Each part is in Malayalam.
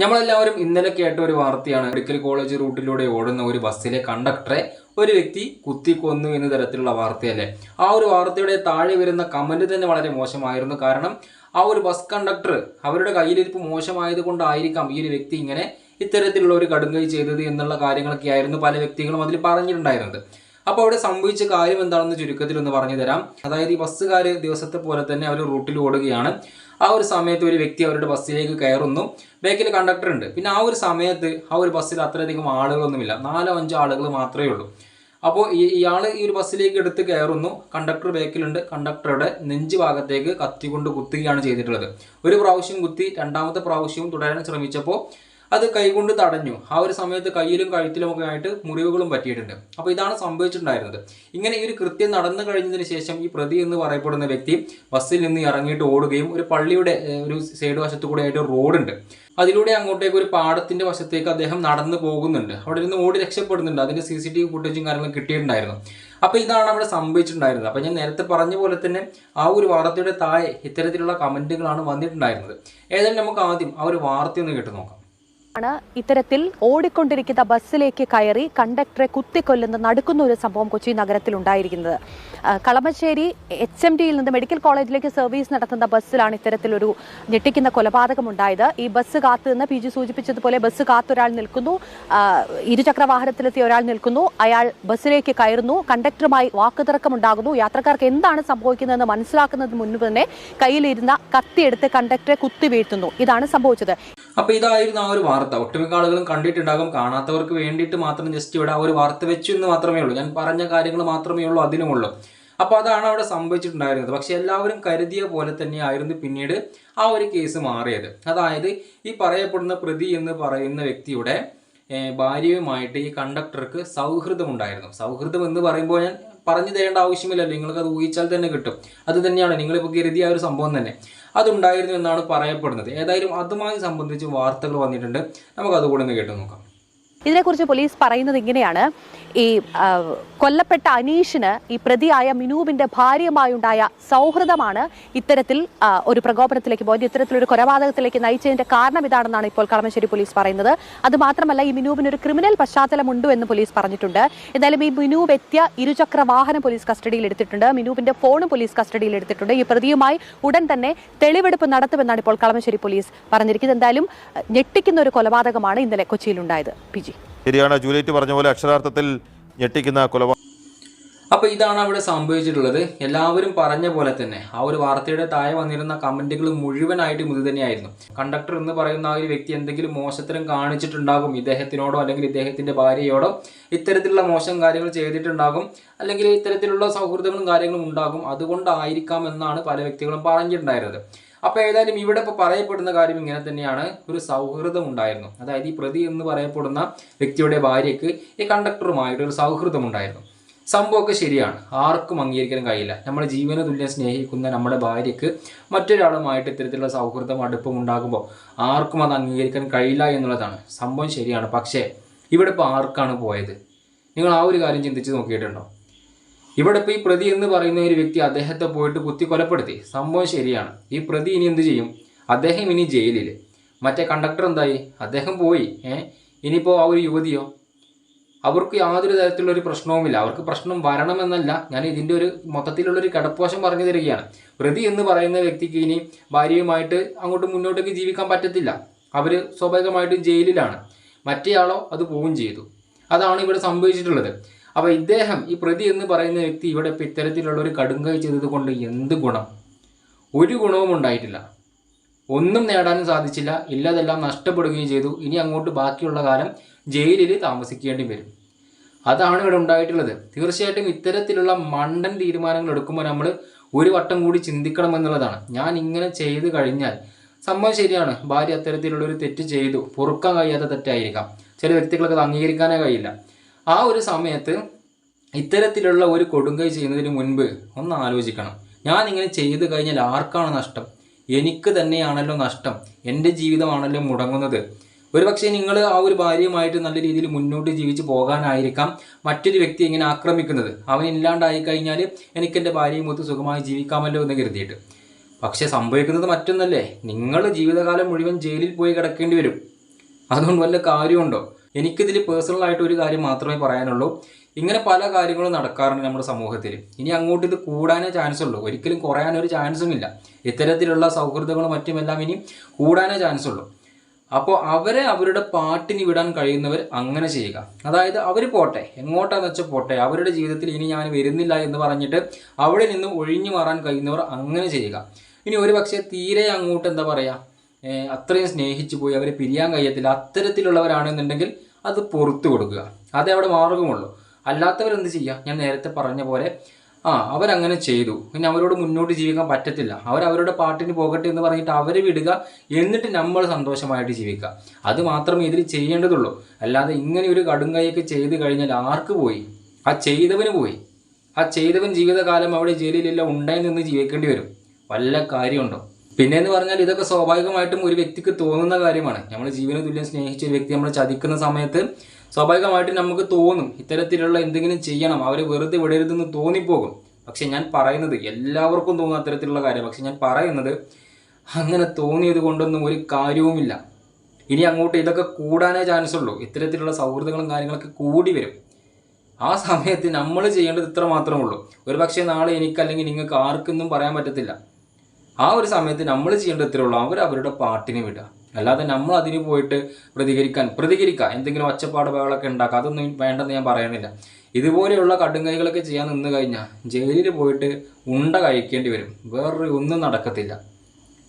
നമ്മളെല്ലാവരും ഇന്നലെ കേട്ട ഒരു വാർത്തയാണ്. മെഡിക്കൽ കോളേജ് റൂട്ടിലൂടെ ഓടുന്ന ഒരു ബസ്സിലെ കണ്ടക്ടറെ ഒരു വ്യക്തി കുത്തിക്കൊന്നു എന്ന തരത്തിലുള്ള വാർത്തയല്ലേ? ആ ഒരു വാർത്തയുടെ താഴെ വരുന്ന കമന്റ് തന്നെ വളരെ മോശമായിരുന്നു. കാരണം ആ ഒരു ബസ് കണ്ടക്ടർ അവരുടെ കയ്യിലിരിപ്പ് മോശമായത് കൊണ്ടായിരിക്കാം ഈ ഒരു വ്യക്തി ഇങ്ങനെ ഇത്തരത്തിലുള്ള ഒരു കടുങ്കൈ ചെയ്തത് എന്നുള്ള കാര്യങ്ങളൊക്കെ ആയിരുന്നു പല വ്യക്തികളും അതിൽ പറഞ്ഞിട്ടുണ്ടായിരുന്നത്. അപ്പോൾ അവിടെ സംഭവിച്ച കാര്യം എന്താണെന്ന് ചുരുക്കത്തിൽ ഒന്ന് പറഞ്ഞു തരാം. അതായത് ഈ ബസ്സുകാർ ദിവസത്തെ പോലെ തന്നെ അവർ റൂട്ടിൽ ഓടുകയാണ്. ആ ഒരു സമയത്ത് ഒരു വ്യക്തി അവരുടെ ബസ്സിലേക്ക് കയറുന്നു. ബാക്കിൽ കണ്ടക്ടർ ഉണ്ട്. പിന്നെ ആ ഒരു സമയത്ത് ആ ഒരു ബസ്സിൽ അത്രയധികം ആളുകളൊന്നുമില്ല. നാലോ അഞ്ചോ ആളുകൾ മാത്രമേ ഉള്ളൂ. അപ്പോൾ ഈ ഇയാൾ ഈ ഒരു ബസ്സിലേക്ക് എടുത്ത് കയറുന്നു. കണ്ടക്ടർ ബാക്കിലുണ്ട്. കണ്ടക്ടറുടെ നെഞ്ച് ഭാഗത്തേക്ക് കത്തി കൊണ്ട് കുത്തുകയാണ് ചെയ്തിട്ടുള്ളത്. ഒരു പ്രാവശ്യം കുത്തി രണ്ടാമത്തെ പ്രാവശ്യവും തുടരാൻ ശ്രമിച്ചപ്പോൾ അത് കൈകൊണ്ട് തടഞ്ഞു. ആ ഒരു സമയത്ത് കയ്യിലും കഴുത്തിലും ഒക്കെ ആയിട്ട് മുറിവുകളും പറ്റിയിട്ടുണ്ട്. അപ്പോൾ ഇതാണ് സംഭവിച്ചിട്ടുണ്ടായിരുന്നത്. ഇങ്ങനെ ഈ ഒരു കൃത്യം നടന്നു കഴിഞ്ഞതിന് ശേഷം ഈ പ്രതി എന്ന് പറയപ്പെടുന്ന വ്യക്തി ബസ്സിൽ നിന്ന് ഇറങ്ങിയിട്ട് ഓടുകയും ഒരു പള്ളിയുടെ ഒരു സൈഡ് വശത്തു കൂടെ ആയിട്ട് റോഡുണ്ട്. അതിലൂടെ അങ്ങോട്ടേക്ക് ഒരു പാടത്തിന്റെ വശത്തേക്ക് അദ്ദേഹം നടന്നു പോകുന്നുണ്ട്. അവിടെ നിന്ന് ഓടി രക്ഷപ്പെടുന്നുണ്ട്. അതിന്റെ സി സി ടി വി ഫുട്ടേജും കാര്യങ്ങളും കിട്ടിയിട്ടുണ്ടായിരുന്നു. അപ്പൊ ഇതാണ് അവിടെ സംഭവിച്ചിട്ടുണ്ടായിരുന്നത്. അപ്പൊ ഞാൻ നേരത്തെ പറഞ്ഞ പോലെ തന്നെ ആ ഒരു വാർത്തയുടെ താഴെ ഇത്തരത്തിലുള്ള കമന്റുകളാണ് വന്നിട്ടുണ്ടായിരുന്നത്. ഏതായാലും നമുക്ക് ആദ്യം ആ ഒരു വാർത്ത ഒന്ന് കേട്ട് നോക്കാം. ആണ് ഇത്തരത്തിൽ ഓടിക്കൊണ്ടിരിക്കുന്ന ബസ്സിലേക്ക് കയറി കണ്ടക്ടറെ കുത്തിക്കൊല്ലുന്ന നടക്കുന്ന ഒരു സംഭവം കൊച്ചി നഗരത്തിൽ ഉണ്ടായിരിക്കുന്നത്. കളമശ്ശേരി എച്ച് എം ഡിയിൽ നിന്ന് മെഡിക്കൽ കോളേജിലേക്ക് സർവീസ് നടത്തുന്ന ബസ്സിലാണ് ഇത്തരത്തിലൊരു ഞെട്ടിക്കുന്ന കൊലപാതകം ഉണ്ടായത്. ഈ ബസ് കാത്തു നിന്ന് പി ജി സൂചിപ്പിച്ചതുപോലെ ബസ് കാത്തൊരാൾ നിൽക്കുന്നു. ഇരുചക്ര വാഹനത്തിലെത്തിയ ഒരാൾ നിൽക്കുന്നു. അയാൾ ബസ്സിലേക്ക് കയറുന്നു. കണ്ടക്ടറുമായി വാക്കുതർക്കമുണ്ടാകുന്നു. യാത്രക്കാർക്ക് എന്താണ് സംഭവിക്കുന്നതെന്ന് മനസ്സിലാക്കുന്നതിന് മുൻപ് തന്നെ കയ്യിലിരുന്ന കത്തിയെടുത്ത് കണ്ടക്ടറെ കുത്തി വീഴ്ത്തുന്നു. ഇതാണ് സംഭവിച്ചത്. അപ്പൊ ഇതായിരുന്നു ആ ഒരു വാർത്ത. ഒട്ടുമിക്ക ആളുകളും കണ്ടിട്ടുണ്ടാകും. കാണാത്തവർക്ക് വേണ്ടിയിട്ട് മാത്രം ജസ്റ്റ് ഇവിടെ ആ ഒരു വാർത്ത വെച്ചു എന്ന് മാത്രമേ ഉള്ളൂ. ഞാൻ പറഞ്ഞ കാര്യങ്ങൾ മാത്രമേ ഉള്ളൂ അതിനുമുള്ളൂ. അപ്പോൾ അതാണ് അവിടെ സംഭവിച്ചിട്ടുണ്ടായിരുന്നത്. പക്ഷെ എല്ലാവരും കരുതിയ പോലെ തന്നെയായിരുന്നു പിന്നീട് ആ ഒരു കേസ് മാറിയത്. അതായത് ഈ പറയപ്പെടുന്ന പ്രതി എന്ന് പറയുന്ന വ്യക്തിയുടെ ഭാര്യയുമായിട്ട് ഈ കണ്ടക്ടർക്ക് സൗഹൃദമുണ്ടായിരുന്നു. സൗഹൃദം എന്ന് പറയുമ്പോൾ ഞാൻ പറഞ്ഞു തരേണ്ട ആവശ്യമില്ലല്ലോ. നിങ്ങൾക്ക് അത് ഊഹിച്ചാൽ തന്നെ കിട്ടും. അത് തന്നെയാണ്. നിങ്ങളിപ്പോൾ കരുതിയ ഒരു സംഭവം തന്നെ. അതുണ്ടായിരുന്നു എന്നാണ് പറയപ്പെടുന്നത്. ഏതായാലും അതുമായി സംബന്ധിച്ച് വാർത്തകൾ വന്നിട്ടുണ്ട്. നമുക്ക് അതുകൂടെ ഒന്ന് കേട്ട് നോക്കാം. ഇതിനെക്കുറിച്ച് പോലീസ് പറയുന്നത് ഇങ്ങനെയാണ്. ഈ കൊല്ലപ്പെട്ട അനീഷിന് ഈ പ്രതിയായ മിനൂബിന്റെ ഭാര്യയുമായുണ്ടായ സൗഹൃദമാണ് ഇത്തരത്തിൽ ഒരു പ്രകോപനത്തിലേക്ക് പോയത്. ഇത്തരത്തിലൊരു കൊലപാതകത്തിലേക്ക് നയിച്ചതിന്റെ കാരണം ഇതാണെന്നാണ് ഇപ്പോൾ കളമശ്ശേരി പോലീസ് പറയുന്നത്. അത് മാത്രമല്ല ഈ മിനുവിന് ഒരു ക്രിമിനൽ പശ്ചാത്തലമുണ്ട് എന്ന് പോലീസ് പറഞ്ഞിട്ടുണ്ട്. എന്തായാലും ഈ മിനൂബ് എത്തിയ ഇരുചക്ര വാഹനം പോലീസ് കസ്റ്റഡിയിൽ എടുത്തിട്ടുണ്ട്. മിനുവിന്റെ ഫോണും പോലീസ് കസ്റ്റഡിയിൽ എടുത്തിട്ടുണ്ട്. ഈ പ്രതിയുമായി ഉടൻ തന്നെ തെളിവെടുപ്പ് നടത്തുമെന്നാണ് ഇപ്പോൾ കളമശ്ശേരി പോലീസ് പറഞ്ഞിരിക്കുന്നത്. എന്തായാലും ഞെട്ടിക്കുന്ന ഒരു കൊലപാതകമാണ് ഇന്നലെ കൊച്ചിയിലുണ്ടായത്. പി. ജി ശരിയാണ് ജൂലിയറ്റ് പറഞ്ഞ പോലെ അക്ഷരാർത്ഥത്തിൽ ഞെട്ടിക്കുന്ന കൊലപാതകം. അപ്പൊ ഇതാണ് അവിടെ സംഭവിച്ചിട്ടുള്ളത്. എല്ലാവരും പറഞ്ഞ പോലെ തന്നെ ആ ഒരു വാർത്തയുടെ താഴെ വന്നിരുന്ന കമന്റുകൾ മുഴുവനായിട്ടും ഇത് തന്നെയായിരുന്നു. കണ്ടക്ടർ എന്ന് പറയുന്ന ആ ഒരു വ്യക്തി എന്തെങ്കിലും മോശത്തരം കാണിച്ചിട്ടുണ്ടാകും ഇദ്ദേഹത്തിനോടോ അല്ലെങ്കിൽ ഇദ്ദേഹത്തിന്റെ ഭാര്യയോടോ? ഇത്തരത്തിലുള്ള മോശം കാര്യങ്ങൾ ചെയ്തിട്ടുണ്ടാകും. അല്ലെങ്കിൽ ഇത്തരത്തിലുള്ള സൗഹൃദങ്ങളും കാര്യങ്ങളും ഉണ്ടാകും. അതുകൊണ്ടായിരിക്കാം എന്നാണ് പല വ്യക്തികളും പറഞ്ഞിട്ടുണ്ടായിരുന്നത്. അപ്പൊ ഏതായാലും ഇവിടെ ഇപ്പൊ പറയപ്പെടുന്ന കാര്യം ഇങ്ങനെ തന്നെയാണ്. ഒരു സൗഹൃദം ഉണ്ടായിരുന്നു. അതായത് ഈ പ്രതി എന്ന് പറയപ്പെടുന്ന വ്യക്തിയുടെ ഭാര്യയ്ക്ക് ഈ കണ്ടക്ടറുമായിട്ട് ഒരു സൗഹൃദം ഉണ്ടായിരുന്നു. സംഭവമൊക്കെ ശരിയാണ്. ആർക്കും അംഗീകരിക്കാൻ കഴിയില്ല. നമ്മുടെ ജീവന തുല്യം സ്നേഹിക്കുന്ന നമ്മുടെ ഭാര്യയ്ക്ക് മറ്റൊരാളുമായിട്ട് ഇത്തരത്തിലുള്ള സൗഹൃദം അടുപ്പം ഉണ്ടാകുമ്പോൾ ആർക്കും അത് അംഗീകരിക്കാൻ കഴിയില്ല എന്നുള്ളതാണ്. സംഭവം ശരിയാണ്. പക്ഷേ ഇവിടെ ഇപ്പോൾ ആർക്കാണ് പോയത്? നിങ്ങൾ ആ ഒരു കാര്യം ചിന്തിച്ച് നോക്കിയിട്ടുണ്ടോ? ഇവിടെ ഇപ്പോൾ ഈ പ്രതി എന്ന് പറയുന്ന ഒരു വ്യക്തി അദ്ദേഹത്തെ പോയിട്ട് കുത്തി കൊലപ്പെടുത്തി. സംഭവം ശരിയാണ്. ഈ പ്രതി ഇനി എന്ത് ചെയ്യും? അദ്ദേഹം ഇനി ജയിലിൽ മറ്റേ കണ്ടക്ടർ എന്തായി? അദ്ദേഹം പോയി. ഏഹ് ഇനിയിപ്പോൾ ആ ഒരു യുവതിയോ? അവർക്ക് യാതൊരു തരത്തിലുള്ള ഒരു പ്രശ്നവുമില്ല. അവർക്ക് പ്രശ്നം വരണമെന്നല്ല. ഞാൻ ഇതിന്റെ ഒരു മൊത്തത്തിലുള്ള ഒരു കടപ്പോശം പറഞ്ഞു തരികയാണ്. പ്രതി എന്ന് പറയുന്ന വ്യക്തിക്ക് ഇനി ഭാര്യയുമായിട്ട് അങ്ങോട്ട് മുന്നോട്ടേക്ക് ജീവിക്കാൻ പറ്റത്തില്ല. അവർ സ്വാഭാവികമായിട്ടും ജയിലിലാണ്. മറ്റേയാളോ അത് പോവുകയും ചെയ്തു. അതാണ് ഇവിടെ സംഭവിച്ചിട്ടുള്ളത്. അപ്പോൾ ഇദ്ദേഹം ഈ പ്രതി എന്ന് പറയുന്ന വ്യക്തി ഇവിടെ ഇപ്പോൾ ഇത്തരത്തിലുള്ള ഒരു കടുങ്കൈ ചെയ്തത് കൊണ്ട് എന്ത് ഗുണം? ഒരു ഗുണവും ഉണ്ടായിട്ടില്ല. ഒന്നും നേടാനും സാധിച്ചില്ല. ഇല്ലാതെല്ലാം നഷ്ടപ്പെടുകയും ചെയ്തു. ഇനി അങ്ങോട്ട് ബാക്കിയുള്ള കാലം ജയിലിൽ താമസിക്കേണ്ടി വരും. അതാണ് ഇവിടെ ഉണ്ടായിട്ടുള്ളത്. തീർച്ചയായിട്ടും ഇത്തരത്തിലുള്ള മണ്ടൻ തീരുമാനങ്ങൾ എടുക്കുമ്പോൾ നമ്മൾ ഒരു വട്ടം കൂടി ചിന്തിക്കണം എന്നുള്ളതാണ്. ഞാൻ ഇങ്ങനെ ചെയ്ത് കഴിഞ്ഞാൽ സംഭവം ശരിയാണ്. ഭാര്യ അത്തരത്തിലുള്ളൊരു തെറ്റ് ചെയ്തു. പൊറുക്കാൻ കഴിയാത്ത തെറ്റായിരിക്കാം. ചില വ്യക്തികൾക്ക് അത് അംഗീകരിക്കാനേ കഴിയില്ല. ആ ഒരു സമയത്ത് ഇത്തരത്തിലുള്ള ഒരു കൊടുങ്കൈ ചെയ്യുന്നതിന് മുൻപ് ഒന്ന് ആലോചിക്കണം. ഞാൻ ഇങ്ങനെ ചെയ്തു കഴിഞ്ഞാൽ ആർക്കാണ് നഷ്ടം? എനിക്ക് തന്നെയാണല്ലോ നഷ്ടം. എന്റെ ജീവിതമാണല്ലോ മുടങ്ങുന്നത്. ഒരുപക്ഷെ നിങ്ങൾ ആ ഒരു ഭാര്യയുമായിട്ട് നല്ല രീതിയിൽ മുന്നോട്ട് ജീവിച്ച് പോകാനായിരിക്കാം മറ്റൊരു വ്യക്തി ഇങ്ങനെ ആക്രമിക്കുന്നത്. അവൻ ഇല്ലാണ്ടായി കഴിഞ്ഞാൽ എനിക്ക് എന്റെ ഭാര്യയും ഒത്ത് സുഖമായി ജീവിക്കാമല്ലോ എന്ന് കരുതിയിട്ട്. പക്ഷെ സംഭവിക്കുന്നത് മറ്റൊന്നല്ലേ? നിങ്ങൾ ജീവിതകാലം മുഴുവൻ ജയിലിൽ പോയി കിടക്കേണ്ടി വരും. അതുകൊണ്ട് വല്ല കാര്യമുണ്ടോ? എനിക്കിതിൽ പേഴ്സണൽ ആയിട്ട് ഒരു കാര്യം മാത്രമേ പറയാനുള്ളൂ. ഇങ്ങനെ പല കാര്യങ്ങളും നടക്കാറുണ്ട് നമ്മുടെ സമൂഹത്തിൽ. ഇനി അങ്ങോട്ട് ഇത് കൂടാനേ ചാൻസ് ഉള്ളൂ. ഒരിക്കലും കുറയാനൊരു ചാൻസും ഇല്ല. ഇത്തരത്തിലുള്ള സൗഹൃദങ്ങളും മറ്റുമെല്ലാം ഇനി കൂടാനേ ചാൻസ് ഉള്ളൂ. അപ്പോൾ അവരെ അവരുടെ പാട്ടിന് വിടാൻ കഴിയുന്നവർ അങ്ങനെ ചെയ്യുക. അതായത് അവർ പോട്ടെ എങ്ങോട്ടാന്ന് വെച്ചാൽ പോട്ടെ അവരുടെ ജീവിതത്തിൽ ഇനി ഞാൻ വരുന്നില്ല എന്ന് പറഞ്ഞിട്ട് അവിടെ നിന്നും ഒഴിഞ്ഞു മാറാൻ കഴിയുന്നവർ അങ്ങനെ ചെയ്യുക. ഇനി ഒരു പക്ഷേ തീരെ അങ്ങോട്ട് എന്താ പറയുക അത്രയും സ്നേഹിച്ചു പോയി അവരെ പിരിയാൻ കഴിയത്തില്ല അത്തരത്തിലുള്ളവരാണെന്നുണ്ടെങ്കിൽ അത് പുറത്തു കൊടുക്കുക. അതേ അവിടെ മാർഗമുള്ളൂ. അല്ലാത്തവരെന്ത് ചെയ്യുക ഞാൻ നേരത്തെ പറഞ്ഞ പോലെ ആ അവരങ്ങനെ ചെയ്തു. പിന്നെ അവരോട് മുന്നോട്ട് ജീവിക്കാൻ പറ്റത്തില്ല. അവർ അവരുടെ പാട്ടിന് പോകട്ടെ എന്ന് പറഞ്ഞിട്ട് അവരെ വിടുക എന്നിട്ട് നമ്മൾ സന്തോഷമായിട്ട് ജീവിക്കുക. അത് മാത്രമേ ഇതിൽ ചെയ്യേണ്ടതുള്ളൂ. അല്ലാതെ ഇങ്ങനെ ഒരു കടുങ്കയൊക്കെ ചെയ്ത് കഴിഞ്ഞാൽ ആർക്ക് പോയി? ആ ചെയ്തവന് പോയി. ആ ചെയ്തവൻ ജീവിതകാലം അവിടെ ജയിലിലെല്ലാം ഉണ്ടായി നിന്ന് ജീവിക്കേണ്ടി വരും. വല്ല കാര്യമുണ്ടോ? പിന്നെ എന്ന് പറഞ്ഞാൽ ഇതൊക്കെ സ്വാഭാവികമായിട്ടും ഒരു വ്യക്തിക്ക് തോന്നുന്ന കാര്യമാണ്. നമ്മൾ ജീവന തുല്യം സ്നേഹിച്ച ഒരു വ്യക്തി നമ്മൾ ചതിക്കുന്ന സമയത്ത് സ്വാഭാവികമായിട്ടും നമുക്ക് തോന്നും ഇത്തരത്തിലുള്ള എന്തെങ്കിലും ചെയ്യണം അവരെ വെറുതെ വിടരുതെന്ന് തോന്നിപ്പോകും. പക്ഷെ ഞാൻ പറയുന്നത് എല്ലാവർക്കും തോന്നുന്ന അത്തരത്തിലുള്ള കാര്യം. പക്ഷെ ഞാൻ പറയുന്നത് അങ്ങനെ തോന്നിയത് കൊണ്ടൊന്നും ഒരു കാര്യവുമില്ല. ഇനി അങ്ങോട്ട് ഇതൊക്കെ കൂടാനേ ചാൻസ് ഉള്ളൂ. ഇത്തരത്തിലുള്ള സൗഹൃദങ്ങളും കാര്യങ്ങളൊക്കെ കൂടി വരും. ആ സമയത്ത് നമ്മൾ ചെയ്യേണ്ടത് ഇത്ര മാത്രമേ ഉള്ളൂ. ഒരു പക്ഷേ നാളെ എനിക്ക് അല്ലെങ്കിൽ നിങ്ങൾക്ക് ആർക്കൊന്നും പറയാൻ പറ്റത്തില്ല. ആ ഒരു സമയത്ത് നമ്മൾ ചെയ്യേണ്ട ഇത്രയുള്ളൂ. അവർ അവരുടെ പാട്ടിനെ വിടുക. അല്ലാതെ നമ്മൾ അതിന് പോയിട്ട് പ്രതികരിക്കാൻ പ്രതികരിക്കുക. എന്തെങ്കിലും ഒച്ചപ്പാട് ബഹളമൊക്കെ ഉണ്ടാക്കുക. അതൊന്നും വേണ്ടെന്ന് ഞാൻ പറയുന്നില്ല. ഇതുപോലെയുള്ള കടുങ്കൈകളൊക്കെ ചെയ്യാൻ നിന്ന് കഴിഞ്ഞാൽ ജയിലിൽ പോയിട്ട് ഉണ്ട കഴിക്കേണ്ടി വരും. വേറൊരു ഒന്നും നടക്കത്തില്ല.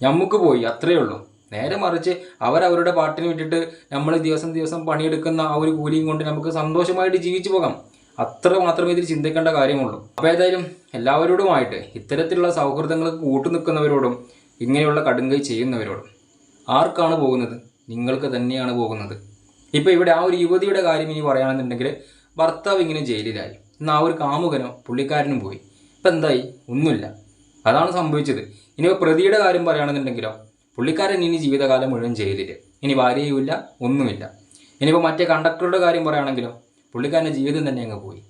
നമുക്ക് പോയി അത്രയേ ഉള്ളൂ. നേരെ മറിച്ച് അവരവരുടെ പാട്ടിന് വിട്ടിട്ട് നമ്മൾ ദിവസം ദിവസം പണിയെടുക്കുന്ന ആ ഒരു കൂലിയും കൊണ്ട് നമുക്ക് സന്തോഷമായിട്ട് ജീവിച്ചു പോകാം. അത്ര മാത്രമേ ഇതിൽ ചിന്തിക്കേണ്ട കാര്യമുള്ളൂ. അപ്പോൾ ഏതായാലും എല്ലാവരോടുമായിട്ട് ഇത്തരത്തിലുള്ള സൗഹൃദങ്ങൾക്ക് കൂട്ടു നിൽക്കുന്നവരോടും ഇങ്ങനെയുള്ള കടുങ്കൈ ചെയ്യുന്നവരോടും ആർക്കാണ് പോകുന്നത്? നിങ്ങൾക്ക് തന്നെയാണ് പോകുന്നത്. ഇപ്പോൾ ഇവിടെ ആ ഒരു യുവതിയുടെ കാര്യം ഇനി പറയുകയാണെന്നുണ്ടെങ്കിൽ ഭർത്താവ് ഇങ്ങനെ ജയിലിലായി. എന്നാൽ ആ ഒരു കാമുകനോ പുള്ളിക്കാരനും പോയി. ഇപ്പം എന്തായി? ഒന്നുമില്ല. അതാണ് സംഭവിച്ചത്. ഇനി പ്രതിയുടെ കാര്യം പറയുകയാണെന്നുണ്ടെങ്കിലോ പുള്ളിക്കാരൻ ഇനി ജീവിതകാലം മുഴുവൻ ജയിലിൽ ഇനി ഭാര്യയുമില്ല ഒന്നുമില്ല. ഇനിയിപ്പോൾ മറ്റേ കണ്ടക്ടറുടെ കാര്യം പറയുകയാണെങ്കിലോ പുള്ളിക്കാരന്റെ ജീവിതം തന്നെ അങ്ങ് പോയി.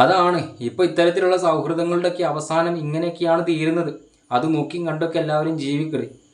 അതാണ് ഇപ്പോൾ ഇത്തരത്തിലുള്ള സൗഹൃദങ്ങളുടെയൊക്കെ അവസാനം ഇങ്ങനെയൊക്കെയാണ് തീരുന്നത്. അത് നോക്കിയും കണ്ടൊക്കെ എല്ലാവരും ജീവിക്കരുത്